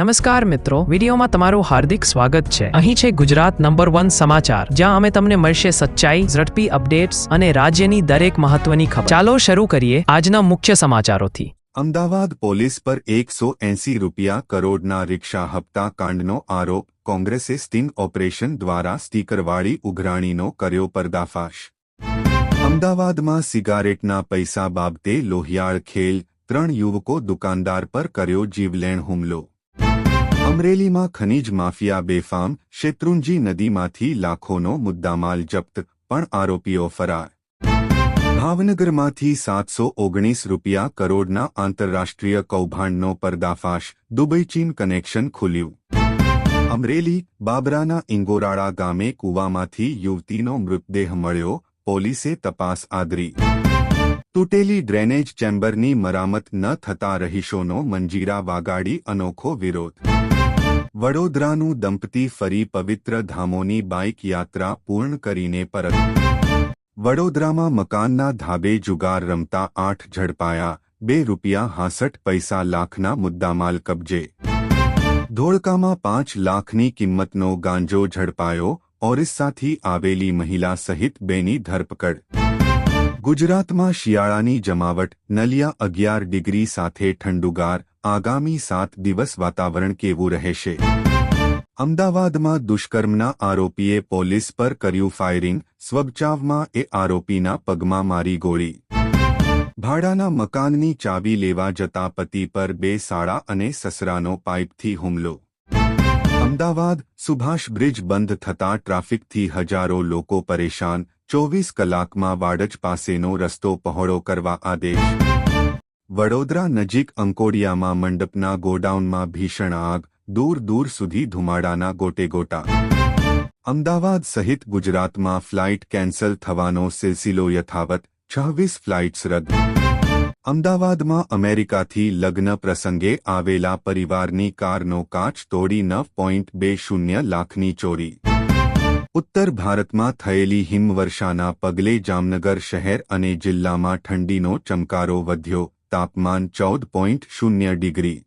નમસ્કાર મિત્રો, વિડીયોમાં તમારું હાર્દિક સ્વાગત છે. અહીં છે ગુજરાત નંબર વન સમાચાર, જ્યાં અમે તમને મળશે સચ્ચાઈ, ઝડપી અપડેટ્સ અને રાજ્યની દરેક મહત્વની ખબર. ચાલો શરૂ કરીએ આજના મુખ્ય સમાચારોથી. અમદાવાદ પોલીસ પર એકસો એંસી રૂપિયા કરોડના રિક્ષા હપ્તા કાંડનો આરોપ, કોંગ્રેસે સ્ટિંગ ઓપરેશન દ્વારા સ્ટીકરવાળી ઉઘરાણીનો કર્યો પર્દાફાશ. અમદાવાદમાં સિગારેટના પૈસા બાબતે લોહિયાળ ખેલ, ત્રણ યુવકો દુકાનદાર પર કર્યો જીવલેણ હુમલો. અમરેલીમાં ખનીજ માફિયા બેફામ શેત્રુંજી નદીમાંથી લાખોનો મુદ્દામાલ જપ્ત, પણ આરોપીઓ ફરાર. ભાવનગરમાંથી સાતસો ઓગણીસ રૂપિયા કરોડના આંતરરાષ્ટ્રીય કૌભાંડનો પર્દાફાશ, દુબઈ ચીન કનેક્શન ખુલ્યું. અમરેલી, બાબરાના ઇંગોરાળા ગામે કૂવામાંથી યુવતીનો મૃતદેહ મળ્યો, પોલીસે તપાસ આદરી. તૂટેલી ડ્રેનેજ ચેમ્બરની મરામત ન થતા રહીશોનો મંજીરા વાગાડી અનોખો વિરોધ. વડોદરાનું દંપતી ફરી પવિત્ર ધામોની બાઇક યાત્રા પૂર્ણ કરીને પરત. વડોદરામાં મકાનના ધાબે જુગાર રમતા આઠ ઝડપાયા, બે રૂપિયા હાસઠ પૈસા લાખના મુદ્દામાલ કબજે. ધોળકામાં પાંચ લાખની કિંમતનો ગાંજો ઝડપાયો, ઓરિસ્સાથી આવેલી મહિલા સહિત બેની ધરપકડ. ગુજરાતમાં શિયાળાની જમાવટ નલિયા અગિયાર ડિગ્રી સાથે ઠંડુગાર, આગામી સાત દિવસ વાતાવરણ કેવું રહેશે? અમદાવાદમાં દુષ્કર્મના આરોપીએ પોલીસ પર કર્યું ફાયરિંગ સ્વબચાવમાં એ આરોપીના પગમાં મારી ગોળી. ભાડાના મકાનની ચાવી લેવા જતા પતિ પર બે સાળા અને સસરાનો પાઇપથી હુમલો. અમદાવાદ સુભાષ બ્રિજ બંધ થતા ટ્રાફિકથી હજારો લોકો પરેશાન ચોવીસ કલાકમાં વાડજ પાસેનો રસ્તો પહોળો કરવા આદેશ. વડોદરા નજીક અંકોડિયામાં મંડપના ગોડાઉનમાં ભીષણ આગ, દૂર દૂર સુધી ધુમાડાના ગોટેગોટા અમદાવાદ સહિત ગુજરાતમાં ફ્લાઇટ કેન્સલ થવાનો સિલસિલો યથાવત, છવ્વીસ ફ્લાઇટ્સ રદ. અમદાવાદમાં અમેરિકાથી લગ્ન પ્રસંગે આવેલા પરિવારની કારનો કાચ તોડી નવ પોઈન્ટ બે શૂન્ય લાખની ચોરી. ઉત્તર ભારતમાં થયેલી હિમવર્ષાના પગલે જામનગર શહેર અને જિલ્લામાં ઠંડીનો ચમકારો વધ્યો. તાપમાન ચૌદ પોઈન્ટ શૂન્ય ડિગ્રી.